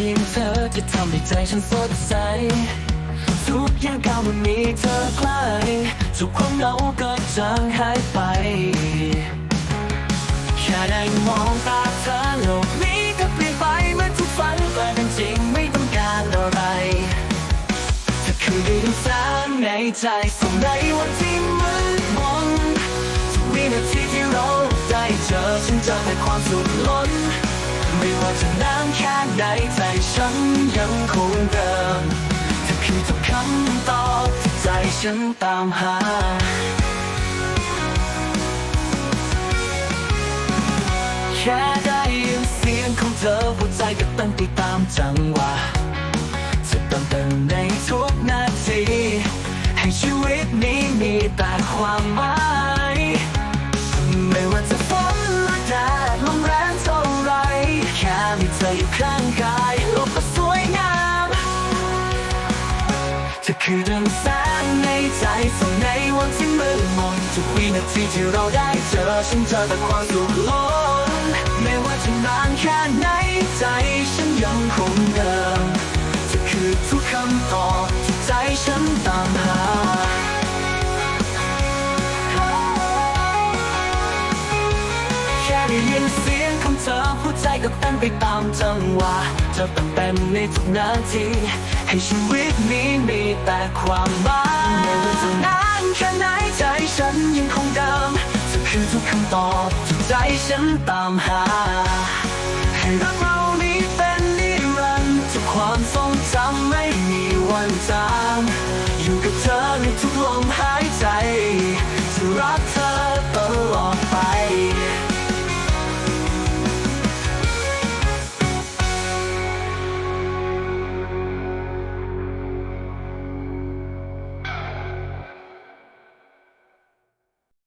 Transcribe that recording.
พียงเธอที่ทำให้ใจฉันสดใส ทุกอย่างก้าวมันมีเธอใกล้ทุกความเหงาก็จางหายไป แค่ได้มองตาเธอโลกนี้ก็เปลี่ยนไปเมื่อนทุกฝันกลายเป็นจริงไม่ต้องการอะไรเธอคือดวงแสงในใจส่งในวันที่มืดมนทุกวินาทีที่เราได้เจอฉันเจอแต่ความสุขล้น ไม่ว่าจะนานแค่ไหนใจฉันยังคงเดิมเธอคือทุกคำตอบใจฉันตามหาแค่ได้ยินเสียงของเธอหัวใจก็เต้นไปตามจังหวะจะเติมเต็มในทุกนาทีให้ชีวิตนี้มีแต่ความหมาย งในใจส่งในวันที่มืดมนทุกวินาทีที่เราได้เจอฉันเจอแต่ความสุขล้นไม่ว่าจะนานแค่ไหนใจฉันยังคงเดิมเธอคือทุกคำตอบที่ใจฉันตามหาแค่ได้ยินเสียง ธอหัวใจก็เต้นไปตามจังหวะเธอเติมเต็มในทุกนาทีให้ชีวิตนี้มีแต่ความหมายไม่ว่าจะนานแค่ไหนใจฉันยังคงเดิมเธอคือทุกคำตอบที่ใจฉันตามหา ให้รักเรานี้เป็นนิรันดร์ทุกความทรงจำไม่มีวันจาง